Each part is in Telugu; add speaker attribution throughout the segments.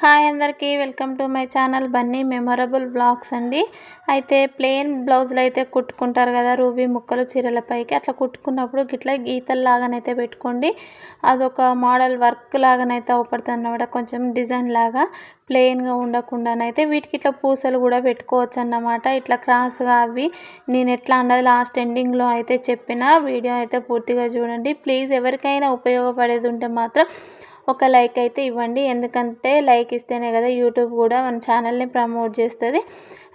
Speaker 1: హాయ్ అందరికీ welcome to my channel Bunny memorable blogs అండి. అయితే ప్లెయిన్ బ్లౌజులు అయితే కుట్టుకుంటారు కదా రూబీ ముక్కలు చీరలపైకి అట్లా కుట్టుకున్నప్పుడు గిట్లా గీతల్లాగానైతే పెట్టుకోండి. అదొక మోడల్ వర్క్ లాగానైతే అవపడుతుంది అన్నమాట కొంచెం డిజైన్ లాగా ప్లెయిన్గా ఉండకుండానైతే. వీటికి ఇట్లా పూసలు కూడా పెట్టుకోవచ్చు అన్నమాట ఇట్లా క్రాస్గా అవి నేను ఎట్లా అన్నది లాస్ట్ ఎండింగ్లో అయితే చెప్పిన. వీడియో అయితే పూర్తిగా చూడండి. ప్లీజ్ ఎవరికైనా ఉపయోగపడేది ఉంటే మాత్రం ఒక లైక్ అయితే ఇవ్వండి. ఎందుకంటే లైక్ ఇస్తేనే కదా యూట్యూబ్ కూడా మన ఛానల్ని ప్రమోట్ చేస్తుంది.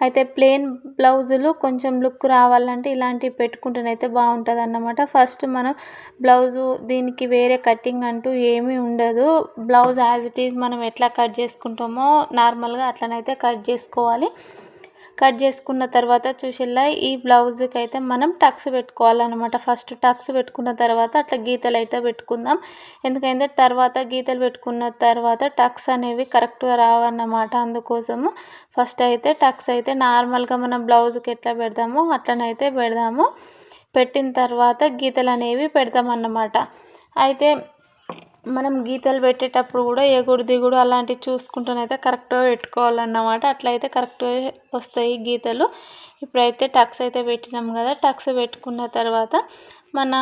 Speaker 1: అయితే ప్లెయిన్ బ్లౌజులు కొంచెం లుక్ రావాలంటే ఇలాంటివి పెట్టుకుంటేనైతే బాగుంటుంది అన్నమాట ఫస్ట్ మనం బ్లౌజు దీనికి వేరే కటింగ్ అంటూ ఏమీ ఉండదు. బ్లౌజ్ యాజ్ ఇట్ ఈజ్ మనం ఎట్లా కట్ చేసుకుంటామో నార్మల్గా అట్లనైతే కట్ చేసుకోవాలి. కట్ చేసుకున్న తర్వాత చూసిల్లా ఈ బ్లౌజ్కి అయితే మనం టక్స్ పెట్టుకోవాలన్నమాట. ఫస్ట్ టక్స్ పెట్టుకున్న తర్వాత అట్లా గీతలు అయితే పెట్టుకుందాం. ఎందుకంటే తర్వాత గీతలు పెట్టుకున్న తర్వాత టక్స్ అనేవి కరెక్ట్గా రావన్నమాట అందుకోసము. ఫస్ట్ అయితే టక్స్ అయితే నార్మల్గా మనం బ్లౌజ్కి ఎట్లా పెడదామో అట్లనైతే పెడదాము. పెట్టిన తర్వాత గీతలు అనేవి పెడతామన్నమాట. అయితే మనం గీతలు పెట్టేటప్పుడు కూడా ఎగుడు దిగుడు అలాంటివి చూసుకుంటూనైతే కరెక్ట్గా పెట్టుకోవాలన్నమాట. అట్లయితే కరెక్ట్గా వస్తాయి గీతలు. ఇప్పుడైతే టక్స్ అయితే పెట్టినాం కదా టక్స్ పెట్టుకున్న తర్వాత మన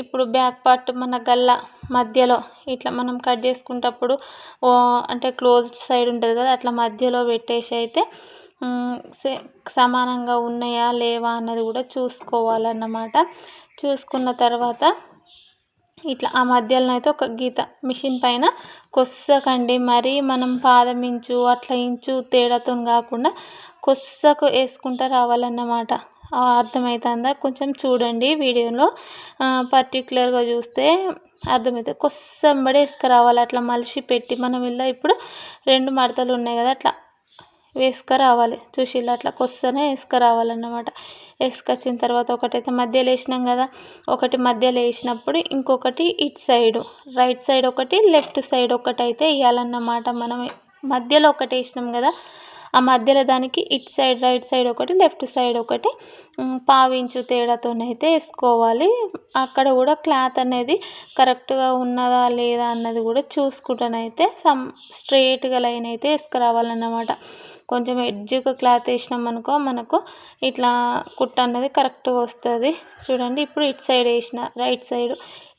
Speaker 1: ఇప్పుడు బ్యాక్ పార్ట్ మన గల్ల మధ్యలో ఇట్లా మనం కట్ చేసుకునేటప్పుడు అంటే క్లోజ్డ్ సైడ్ ఉంటుంది కదా అట్లా మధ్యలో పెట్టేసి అయితే సమానంగా ఉన్నాయా లేవా అన్నది కూడా చూసుకోవాలన్నమాట. చూసుకున్న తర్వాత ఇట్లా ఆ మధ్యలో అయితే ఒక గీత మిషన్ పైన కొస్సకండి. మరీ మనం పాదం ఇంచు అట్లా ఇంచు తేడాతో కాకుండా కొస్సకు వేసుకుంటా రావాలన్నమాట. అర్థమవుతుందా కొంచెం చూడండి వీడియోలో. పర్టికులర్గా చూస్తే అర్థమవుతుంది కొస్సంబడి వేసుకురావాలి. అట్లా మలిసి పెట్టి మనం ఇలా ఇప్పుడు రెండు మడతలు ఉన్నాయి కదా అట్లా వేసుకురావాలి. చూసి ఇలా అట్లా కొస్సనే వేసుకురావాలన్నమాట. వేసుకొచ్చిన తర్వాత ఒకటైతే మధ్యలో వేసినాం కదా ఒకటి మధ్యలో వేసినప్పుడు ఇంకొకటి ఇటు సైడ్ రైట్ సైడ్ ఒకటి లెఫ్ట్ సైడ్ ఒకటి అయితే వేయాలన్నమాట. మనం మధ్యలో ఒకటి వేసినాం కదా ఆ మధ్యలో దానికి ఇటు సైడ్ రైట్ సైడ్ ఒకటి లెఫ్ట్ సైడ్ ఒకటి పావించు తేడాతోనైతే వేసుకోవాలి. అక్కడ కూడా క్లాత్ అనేది కరెక్ట్గా ఉన్నదా లేదా అన్నది కూడా చూసుకుంటానైతే సమ్ స్ట్రైట్గా లైన్ అయితే వేసుకురావాలన్నమాట. కొంచెం ఎడ్జ్గా క్లాత్ వేసినాం అనుకో మనకు ఇట్లా కుట్ట అన్నది కరెక్ట్గా వస్తుంది. చూడండి ఇప్పుడు ఇటు సైడ్ వేసిన రైట్ సైడ్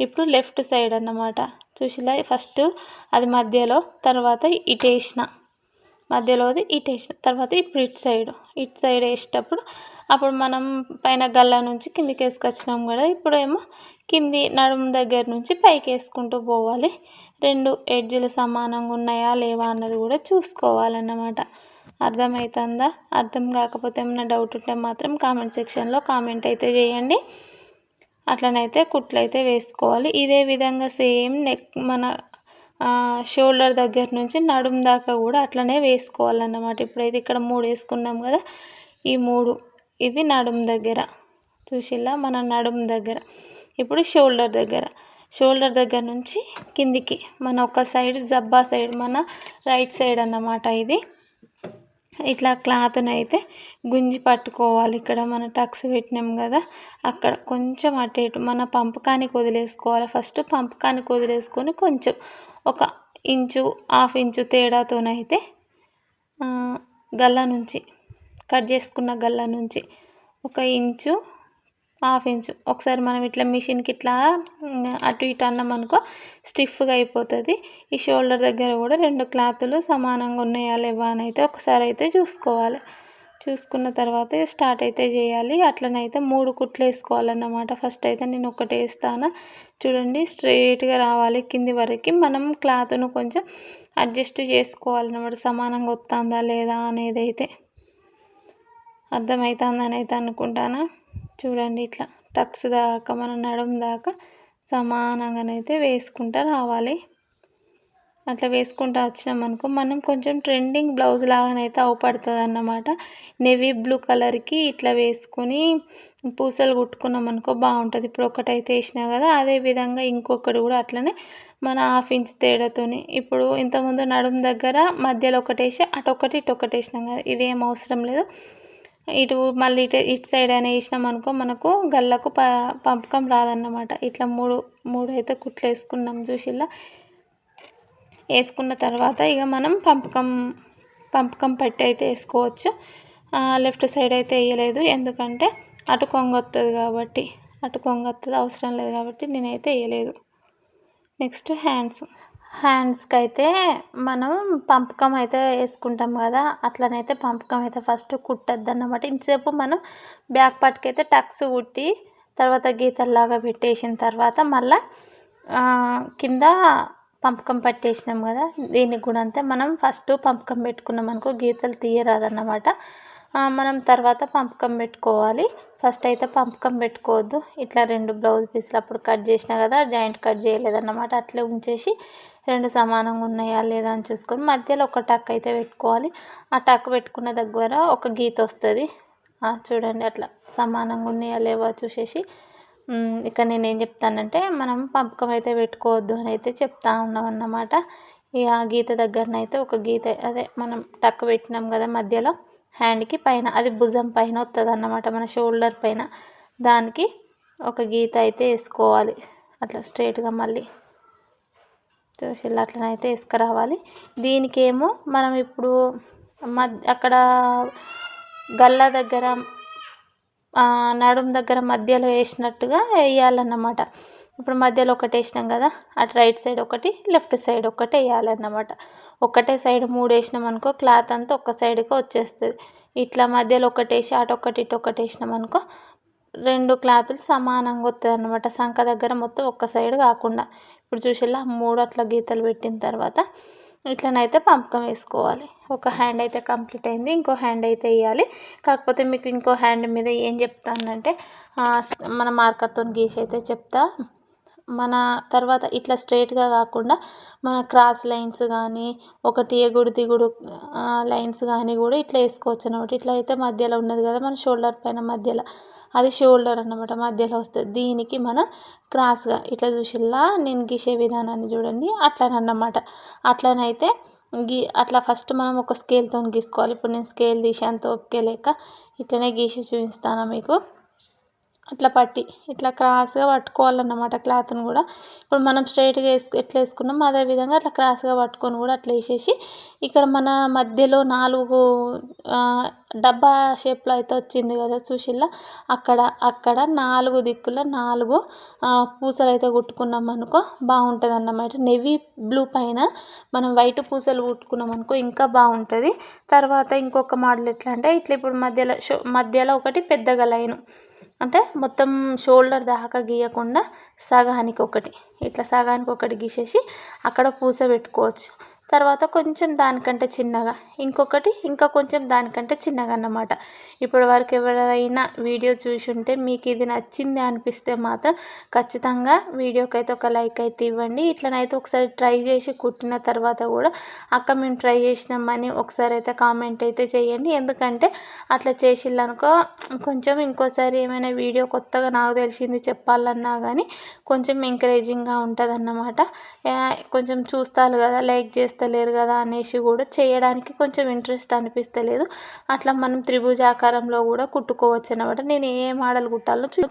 Speaker 1: ఇప్పుడు లెఫ్ట్ సైడ్ అన్నమాట. చూసిలా ఫస్ట్ అది మధ్యలో తర్వాత ఇటు వేసిన. మధ్యలోది ఇటు వేసిన తర్వాత ఇప్పుడు ఇటు సైడ్ ఇటు సైడ్ వేసేటప్పుడు అప్పుడు మనం పైన గల్లా నుంచి కిందికి వేసుకొచ్చినాం కదా ఇప్పుడు ఏమో కింది నడుము దగ్గర నుంచి పైకి వేసుకుంటూ పోవాలి. రెండు ఎడ్జీలు సమానంగా ఉన్నాయా లేవా అన్నది కూడా చూసుకోవాలన్నమాట. అర్థమవుతుందా అర్థం కాకపోతే ఏమైనా డౌట్ ఉంటే మాత్రం కామెంట్ సెక్షన్లో కామెంట్ అయితే చేయండి. అట్లనైతే కుట్లు అయితే వేసుకోవాలి. ఇదే విధంగా సేమ్ నెక్ మన షోల్డర్ దగ్గర నుంచి నడుం దాకా కూడా అట్లనే వేసుకోవాలన్నమాట. ఇప్పుడైతే ఇక్కడ మూడు వేసుకున్నాం కదా ఈ మూడు. ఇవి నడుం దగ్గర. చూసిల్లా? మన నడుం దగ్గర. ఇప్పుడు షోల్డర్ దగ్గర. షోల్డర్ దగ్గర నుంచి కిందికి. మన ఒక సైడ్ జబ్బా సైడ్ మన రైట్ సైడ్ అన్నమాట ఇది. ఇట్లా క్లాత్ని అయితే గుంజి పట్టుకోవాలి. ఇక్కడ మన టక్స్ పెట్టినాం కదా అక్కడ కొంచెం అటు ఇటు. మన పంపకానికి వదిలేసుకోవాలి. ఫస్ట్ పంపకానికి వదిలేసుకొని కొంచెం ఒక ఇంచు హాఫ్ ఇంచు తేడాతోనైతే గల్ల నుంచి కట్ చేసుకున్న గల్ల నుంచి ఒక ఇంచు హాఫ్ ఇంచు. ఒకసారి మనం ఇట్లా మిషన్కి ఇట్లా అటు ఇటు అన్నాం అనుకో స్టిఫ్గా అయిపోతుంది. ఈ షోల్డర్ దగ్గర కూడా రెండు క్లాతులు సమానంగా ఉన్నాయా లేవా అని అయితే ఒకసారి అయితే చూసుకోవాలి. చూసుకున్న తర్వాత స్టార్ట్ అయితే చేయాలి. అట్లనైతే మూడు కుట్లు వేసుకోవాలన్నమాట. ఫస్ట్ అయితే నేను ఒకటి వేస్తాను. చూడండి స్ట్రైట్గా రావాలి. కింది వరకు మనం క్లాత్ను కొంచెం అడ్జస్ట్ చేసుకోవాలన్నమాట. సమానంగా వస్తుందా లేదా అనేది అయితే అర్థమవుతుందని అయితే అనుకుంటానా? చూడండి ఇట్లా టక్స్ దాకా మన నడుము దాకా సమానంగానైతే వేసుకుంటా రావాలి. అట్లా వేసుకుంటూ వచ్చినామనుకో మనం కొంచెం ట్రెండింగ్ బ్లౌజ్ లాగానైతే అవుపడుతుంది అన్నమాట నెవీ బ్లూ కలర్కి ఇట్లా వేసుకొని పూసలు కుట్టుకున్నాం అనుకో బాగుంటుంది. ఇప్పుడు ఒకటైతే వేసినా కదా అదే విధంగా ఇంకొకటి కూడా అట్లనే మన హాఫ్ ఇంచ్ తేడాతోని. ఇప్పుడు ఇంతకుముందు నడుము దగ్గర మధ్యలో ఒకటి వేసి అటు ఒకటి ఇటు ఒకటి వేసినాం కదా ఇదేం అవసరం లేదు. ఇటు మళ్ళీ ఇటు ఇటు సైడ్ అయినా వేసినాం అనుకో మనకు గల్లకు ప పంపకం రాదన్నమాట. ఇట్లా మూడు మూడు అయితే కుట్లు వేసుకున్నాం చూసిల్లా. వేసుకున్న తర్వాత ఇక మనం పంపకం పంపకం పట్టి అయితే వేసుకోవచ్చు. లెఫ్ట్ సైడ్ అయితే వేయలేదు. ఎందుకంటే అటు కొంగ వస్తుంది కాబట్టి అటు కొంగ వస్తుంది అవసరం లేదు కాబట్టి నేనైతే వేయలేదు. నెక్స్ట్ హ్యాండ్స్ హ్యాండ్స్కి అయితే మనం పంపకం అయితే వేసుకుంటాం కదా అట్లనైతే పంపకం అయితే ఫస్ట్ కుట్టద్దు అన్నమాట ఇంతసేపు మనం బ్యాక్ పార్ట్కి అయితే టక్స్ కుట్టి తర్వాత గీతల్లాగా పెట్టేసిన తర్వాత మళ్ళీ కింద పంపకం పట్టేసినాం కదా దీనికి కూడా అంతే. మనం ఫస్ట్ పంపకం పెట్టుకున్నాం అనుకో గీతలు తీయరాదన్నమాట. మనం తర్వాత పంపకం పెట్టుకోవాలి. ఫస్ట్ అయితే పంపకం పెట్టుకోవద్దు. ఇట్లా రెండు బ్లౌజ్ పీసులు అప్పుడు కట్ చేసినా కదా జాయింట్ కట్ చేయలేదన్నమాట. అట్లే ఉంచేసి రెండు సమానంగా ఉన్నాయా లేదా అని చూసుకొని మధ్యలో ఒక టక్ అయితే పెట్టుకోవాలి. ఆ టక్ పెట్టుకున్న దగ్గర ఒక గీత వస్తుంది. చూడండి అట్లా సమానంగా ఉన్నాయా లేవా చూసేసి ఇక్కడ నేను ఏం చెప్తానంటే మనం పంపకం అయితే పెట్టుకోవద్దు అని అయితే చెప్తా ఉన్నాం అన్నమాట ఇక ఆ గీత దగ్గరనైతే ఒక గీత అదే మనం టక్ పెట్టినాం కదా మధ్యలో హ్యాండ్కి పైన అది భుజం పైన వస్తుంది అన్నమాట మన షోల్డర్ పైన. దానికి ఒక గీత అయితే వేసుకోవాలి అట్లా స్ట్రైట్గా మళ్ళీ. చూసి అట్లనైతే వేసుకురావాలి. దీనికేమో మనం ఇప్పుడు మధ్య అక్కడ గల్ల దగ్గర నడుం దగ్గర మధ్యలో వేసినట్టుగా వేయాలన్నమాట. ఇప్పుడు మధ్యలో ఒకటి వేసినాం కదా అటు రైట్ సైడ్ ఒకటి లెఫ్ట్ సైడ్ ఒకటి వేయాలన్నమాట. ఒకటే సైడ్ మూడు వేసినాం అనుకో క్లాత్ అంతా ఒక్క సైడ్కి వచ్చేస్తుంది. ఇట్లా మధ్యలో ఒకటి వేసి అటు ఒకటి ఇటు ఒకటి వేసినాం అనుకో రెండు క్లాతులు సమానంగా వస్తుంది అనమాట సంఖ దగ్గర మొత్తం ఒక్క సైడ్ కాకుండా. ఇప్పుడు చూసేలా మూడు అట్లా గీతలు పెట్టిన తర్వాత ఇట్లనైతే పంపకం వేసుకోవాలి. ఒక హ్యాండ్ అయితే కంప్లీట్ అయింది ఇంకో హ్యాండ్ అయితే వేయాలి. కాకపోతే మీకు ఇంకో హ్యాండ్ మీద ఏం చెప్తానంటే మన మార్కర్తో గీసి అయితే చెప్తా. మన తర్వాత ఇట్లా స్ట్రైట్గా కాకుండా మన క్రాస్ లైన్స్ కానీ ఒకటి ఎగుడు దిగుడు లైన్స్ కానీ కూడా ఇట్లా వేసుకోవచ్చు అనమాట ఇట్లా అయితే మధ్యలో ఉన్నది కదా మన షోల్డర్ పైన మధ్యలో. అది షోల్డర్ అన్నమాట మధ్యలో వస్తుంది. దీనికి మనం క్రాస్గా ఇట్లా చూసిల్లా నేను గీసే విధానాన్ని చూడండి. అట్లనన్నమాట అట్లనైతే గీ అట్లా ఫస్ట్ మనం ఒక స్కేల్తో గీసుకోవాలి. ఇప్పుడు నేను స్కేల్ తీసి అంత ఓపిక లేక ఇట్లనే గీసి చూపిస్తాను మీకు. అట్లా పట్టి ఇట్లా క్రాస్గా పట్టుకోవాలన్నమాట క్లాత్ని కూడా. ఇప్పుడు మనం స్ట్రైట్గా వేసుకు ఎట్లా వేసుకున్నాం అదే విధంగా అట్లా క్రాస్గా పట్టుకొని కూడా అట్లా వేసేసి ఇక్కడ మన మధ్యలో నాలుగు డబ్బా షేప్లో అయితే వచ్చింది కదా సుశీల అక్కడ అక్కడ నాలుగు దిక్కుల నాలుగు పూసలు అయితే కుట్టుకున్నాం అనుకో బాగుంటుంది అన్నమాట నెవీ బ్లూ పైన మనం వైట్ పూసలు కుట్టుకున్నాం అనుకో ఇంకా బాగుంటుంది. తర్వాత ఇంకొక మోడల్ ఎట్లా అంటే ఇట్లా ఇప్పుడు మధ్యలో షో మధ్యలో ఒకటి పెద్దగా లైను. అంటే మొత్తం షోల్డర్ దాకా గీయకుండా సగానికి ఒకటి ఇట్లా సగానికి ఒకటి గీసేసి అక్కడ పూస పెట్టుకోవచ్చు. తర్వాత కొంచెం దానికంటే చిన్నగా ఇంకొకటి ఇంకా కొంచెం దానికంటే చిన్నగా అన్నమాట. ఇప్పటి వరకు ఎవరైనా వీడియో చూసి ఉంటే మీకు ఇది నచ్చింది అనిపిస్తే మాత్రం ఖచ్చితంగా వీడియోకి అయితే ఒక లైక్ అయితే ఇవ్వండి. ఇట్లనైతే ఒకసారి ట్రై చేసి కుట్టిన తర్వాత కూడా అక్క మేము ట్రై చేసినామని ఒకసారి అయితే కామెంట్ అయితే చేయండి. ఎందుకంటే అట్లా చేసిల్లనుకో కొంచెం ఇంకోసారి ఏమైనా వీడియో కొత్తగా నాకు తెలిసింది చెప్పాలన్నా కానీ కొంచెం ఎంకరేజింగ్గా ఉంటుంది అన్నమాట కొంచెం చూస్తారు కదా లైక్ చేస్తే చేస్తలేరు కదా అనేసి కూడా చేయడానికి కొంచెం ఇంట్రెస్ట్ అనిపిస్తలేదు. అట్లా మనం త్రిభుజాకారంలో కూడా కుట్టుకోవచ్చు అనమాట నేను ఏ మోడల్ కుట్టాలో చూ